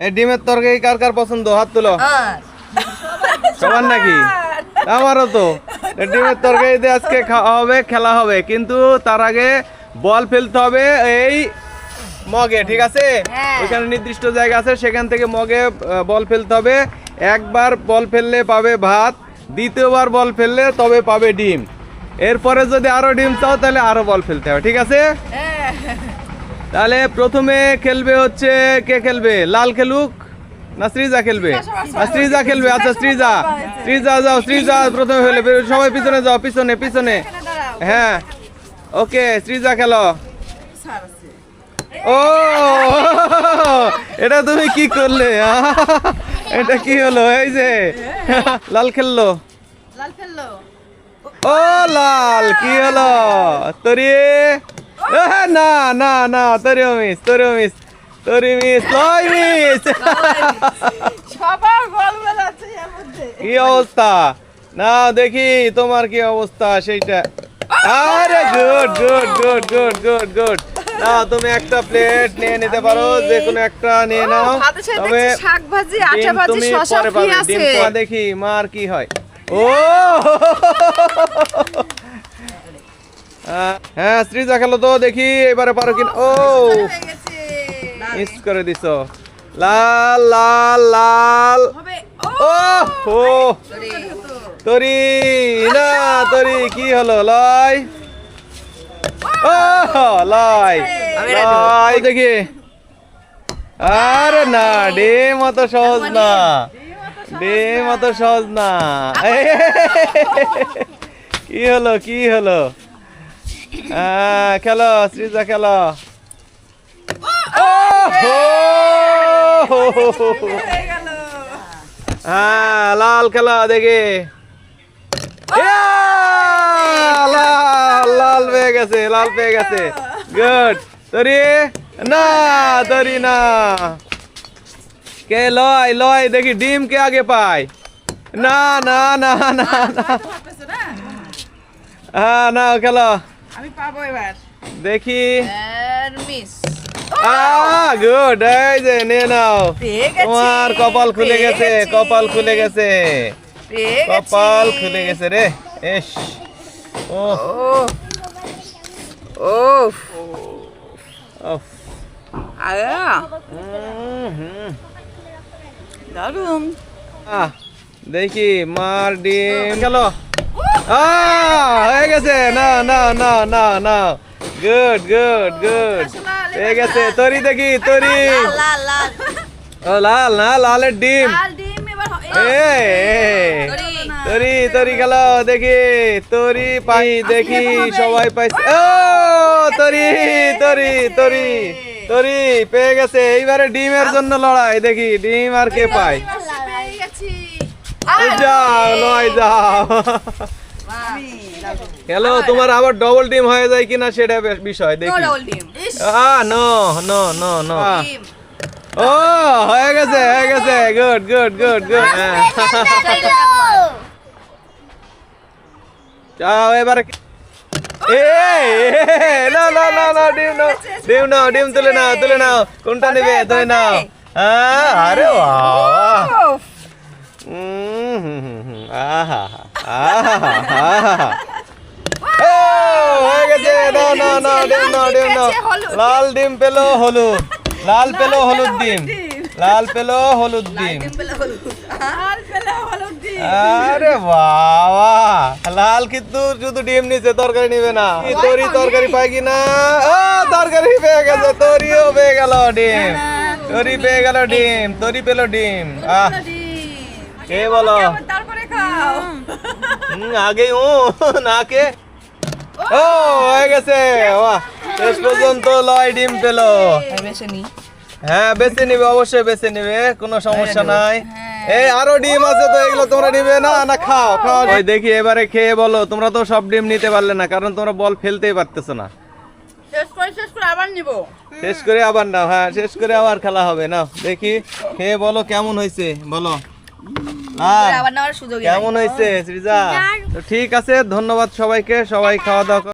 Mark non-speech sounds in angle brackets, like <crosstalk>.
এই ডিমের তরকারি কার কার পছন্দ? হাত তুলো। সবার নাকি? আমারও তো। ডিমের তরকারি দিয়ে আজকে খাওয়া হবে খেলা হবে। কিন্তু তার আগে বল ফেলতে হবে এই মগে ঠিক আছে? হ্যাঁ। ওইখানে নির্দিষ্ট জায়গা আছে সেখান থেকে মগে বল ফেলতে হবে। একবার বল ফেললে পাবে ভাত দ্বিতীয়বার বল ফেললে তবে পাবে ডিম। এরপরে যদি আরও ডিম চাও তাহলে আরও বল ফেলতে হবে ঠিক আছে? তাহলে প্রথমে খেলবে হচ্ছে কে খেলবে? লাল খেলুক না শ্রীজা খেলবে? আর শ্রীজা খেলবে। আচ্ছা শ্রীজা। শ্রীজা যাও শ্রীজা প্রথমে খেলবে সবাই পিছনে যাও পিছনে পিছনে। হ্যাঁ। ওকে শ্রীজা খেলো। ও! এটা তুমি কি করলে? এটা কি হলো? এই যে। লাল খেললো। লাল ফেলল ও লাল। কি হলো? তরি এ, না না না তরিও মিস তরিও মিস তরি মিস লয় মিস সবার বল বেলাচ্ছে এর মধ্যে। কি অবস্থা? না দেখি তোমার কি অবস্থা সেইটা। আরে good good good good good good না তুমি একটা প্লেট নিয়ে নিতে পারো যে কোনো একটা নিয়ে নাও। তবে শাক ভাজি আটা ভাজি শসা ফ্রি আছে দেখি মার কি হয়। ও! হ্যাঁ শ্রীজা খেলো তো দেখি এবারে পারো কিনা। ও মিস করে দিছো। লাল লাল লাল। ও ও তরি না তরি কি হলো লয়? ও লয়। লয় দেখি। আরে না ডিম অত সহজ না। ডিম। অত সহজ না। <laughs> কি হলো কি হলো? আহ, খেলো শ্রীজা খেলো। হয়ে হ্যাঁ লাল খেলা দেখি! লাল লাল পেয়ে গেছে লাল পেয়ে গেছে। গুড তরি? না তরি না। কে লয় লয় দেখি ডিম কে আগে পায়। না না না না না। না হ্যাঁ না খেলো। আমি পাবো এবার। দেখি। মিস গুড এই যে নিয়ে নাও। তোমার কপাল খুলে গেছে কপাল খুলে গেছে। কপাল খুলে গেছে রে এস। ও। দারুণ দেখি মার ডিম গেল। হয়ে গেছে। না না না না না। গুড গুড গুড হয়ে গেছে। তরি দেখি তরি। লাল লাল ও লাল না লালের ডিম। ডিম এ এ। তরি। তরি গেল দেখি। তরি পাই দেখি সবাই পাইছে। ও তরি তরি তরি তরি পেয়ে গেছে। এইবারে ডিমের জন্য লড়াই। দেখি ডিম আর কে পায়। যাও লয় যাও। হ্যালো তোমার আবার ডবল ডিম হয়ে যায় কিনা সেটা বিষয় দেখি। ডবল ডিম ইস। আ নো নো নো নো ও হয়ে গেছে হয়ে গেছে। গুড গুড গুড গুড যাও এবারে এ এ, না না না না ডিম নাও ডিম নাও ডিম তুলে নাও তুলে নাও। কোনটা নেবে তুলে নাও। হ্যাঁ আরে বাবা হুম, হুম, হুম, আহা ও হয়ে গেছে নাও নাও নাও ডিম নাও ডিম নাও লাল ডিম পেল হলুদ লাল পেল হলুদ ডিম লাল পেল হলুদ ডিম আর পেলে হলো ডিম আরে বাবা লাল কিন্তু শুধু ডিম নিছে তরকারি নিবে না কি তরি তরকারি পাই কি না ও তরকারি পেয়ে গেছে তরিও পেয়ে গেল ডিম তরি পেয়ে গেল ডিম তরি পেল ডিম আহ কে বলো? তারপরে খাও। ও না কে? ও হয়ে গেছে বাহ শেষ পর্যন্ত লয় ডিম পেল। হ্যাঁ বেছে নিবে অবশ্যই বেছে নিবে কোনো সমস্যা নাই। এই আরও ডিম আছে তো এগুলো তোমরা নিবে না না খাও খাও। ওই দেখি এবারে খেয়ে বলো তোমরা তো সব ডিম নিতে পারলে না কারণ তোমরা বল ফেলতেই পারতেছো না। শেষ করে শেষ করে আবার নিব। শেষ করে আবার নাও হ্যাঁ শেষ করে আবার খেলা হবে না দেখি খেয়ে বলো কেমন হয়েছে বলো লাল, আবার নেওয়ার সুযোগ কেমন হয়েছে সৃজা ঠিক আছে ধন্যবাদ সবাইকে। সবাই খাওয়া দাওয়া।